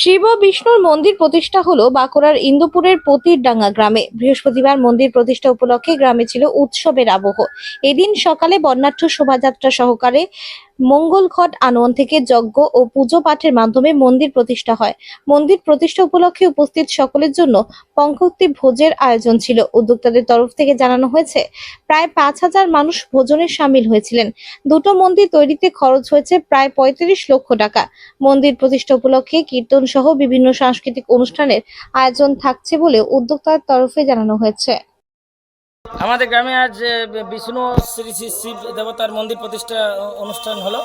শিব বিষ্ণুর মন্দির প্রতিষ্ঠা হলো বাঁকুড়ার ইন্দুপুরের পতিরডাঙ্গা গ্রামে। বৃহস্পতিবার মন্দির প্রতিষ্ঠা উপলক্ষে গ্রামে ছিল উৎসবের আবহ। এদিন সকালে বর্ণাঢ্য শোভাযাত্রা সহকারে মঙ্গলঘট আনোয়ান থেকে যজ্ঞ ও পুজো পাঠের মাধ্যমে মন্দির প্রতিষ্ঠা হয়। মন্দির প্রতিষ্ঠা উপলক্ষে উপস্থিত সকলের জন্য পঙ্কক্তি ভোজের আয়োজন ছিল। উদ্যোক্তাদের তরফ থেকে জানানো হয়েছে, প্রায় পাঁচ হাজার মানুষ ভোজনে সামিল হয়েছিলেন। দুটো মন্দির তৈরিতে খরচ হয়েছে প্রায় পঁয়ত্রিশ লক্ষ টাকা। মন্দির প্রতিষ্ঠা উপলক্ষে কীর্তন সহ বিভিন্ন সাংস্কৃতিক অনুষ্ঠানের আয়োজন থাকছে বলে উদ্যোক্তার তরফে জানানো হয়েছে। আমাদের গ্রামে আজ বিষ্ণু শ্রী শ্রী শিব দেবতার মন্দির প্রতিষ্ঠা অনুষ্ঠান হলো।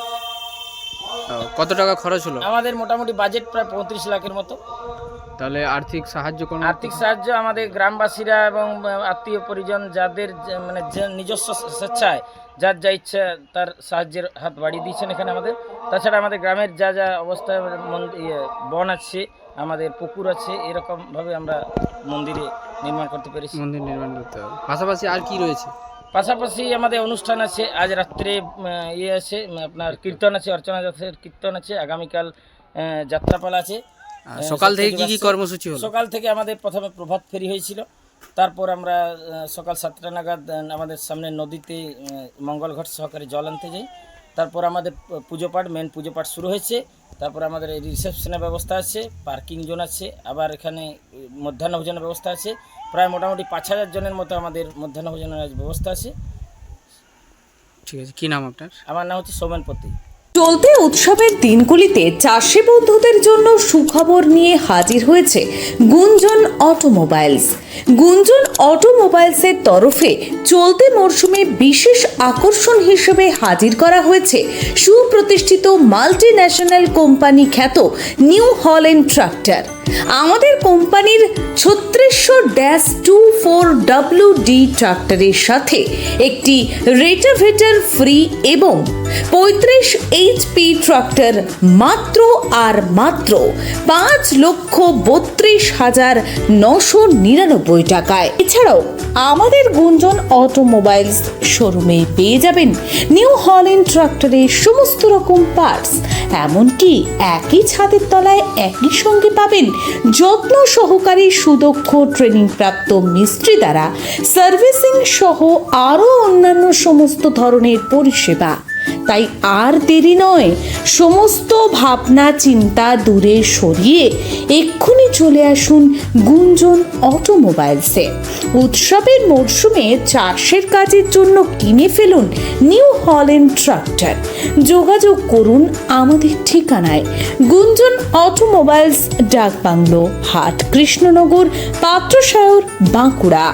কত টাকা খরচ হলো? আমাদের মোটামুটি বাজেট প্রায় পঁয়ত্রিশ লাখের মতো। তাহলে আর্থিক সাহায্য কোনো আর্থিক সাহায্য আমাদের গ্রামবাসীরা এবং আত্মীয় পরিজন যাদের মানে নিজস্ব স্বেচ্ছায় যার যা ইচ্ছা তার সাহায্যের হাত বাড়িয়ে দিয়েছেন এখানে আমাদের। তাছাড়া আমাদের গ্রামের যা যা অবস্থা ইয়ে, বন আছে আমাদের পুকুর আছে এরকমভাবে আমরা মন্দিরে নির্মাণ করতে পেরেছি। মন্দির নির্মাণ করতে হবে। পাশাপাশি আর কি রয়েছে? পাশাপাশি আমাদের অনুষ্ঠান আছে আজ রাত্রে ইয়ে আছে আপনার কীর্তন আছে অর্চনা যাত্রার কীর্তন আছে আগামীকাল যাত্রাপালা আছে। সকাল থেকে কি কি কর্মসূচি হলো? সকাল থেকে আমাদের প্রথমে প্রভাত ফেরি হয়েছিল তারপর আমরা সকাল সাতটা নাগাদ আমাদের সামনে নদীতে মঙ্গলঘট সহকারে জল আনতে যাই। তারপর আমাদের পুজো পাঠ মেন পুজো পাঠ শুরু হয়েছে। তারপর আমাদের রিসেপশনের ব্যবস্থা আছে পার্কিং জোন আছে আবার এখানে মধ্যাহ্ন ভোজনের ব্যবস্থা আছে। প্রায় মোটামুটি পাঁচ হাজার জনের মতো আমাদের মধ্যাহ্ন ভোজনের ব্যবস্থা আছে। ঠিক আছে কী নাম আপনার? আমার নাম হচ্ছে সৌমেনপতি চলতি উৎসবের দিনগুলিতে চাষি বন্ধুদের জন্য সুখবর নিয়ে হাজির হয়েছে গুঞ্জন অটোমোবাইলস। গুঞ্জন অটোমোবাইলসের তরফে চলতি মরশুমে বিশেষ আকর্ষণ হিসেবে হাজির করা হয়েছে সুপ্রতিষ্ঠিত মাল্টি ন্যাশনাল কোম্পানি খ্যাত নিউ হল্যান্ড ট্রাক্টর। আমাদের কোম্পানির ছত্রিশশো dash two four W D ট্রাক্টরের সাথে একটি রেটাভেটার ফ্রি এবং পঁয়ত্রিশ এইচপি ট্রাক্টর মাত্র আর মাত্র পাঁচ লক্ষ বত্রিশ হাজার নশো নিরানব্বই টাকায়। এছাড়াও আমাদের গুঞ্জন অটোমোবাইলস শোরুমে পেয়ে যাবেন নিউ হল্যান্ড ট্রাক্টরের সমস্ত রকম পার্টস এমনকি একই ছাদের তলায় একই সঙ্গে পাবেন যত্ন সহকারী সুদক্ষ ট্রেনিং প্রাপ্ত মিস্ত্রি দ্বারা। সার্ভিসিং সহ আরও অন্যান্য সমস্ত ধরনের পরিষেবা। তাই আর দেরি নয়, সমস্ত ভাবনা চিন্তা দূরে সরিয়ে এক্ষুনি চলে আসুন গুঞ্জন অটোমোবাইলসে। উৎসবের মরশুমে চাষের কাজের জন্য কিনে ফেলুন নিউ হল্যান্ড ট্রাক্টর। যোগাযোগ করুন আমাদের ঠিকানায়। গুঞ্জন অটোমোবাইলস, ডাকবাংলো, হাট, কৃষ্ণনগর পাত্রসায়র বাঁকুড়া।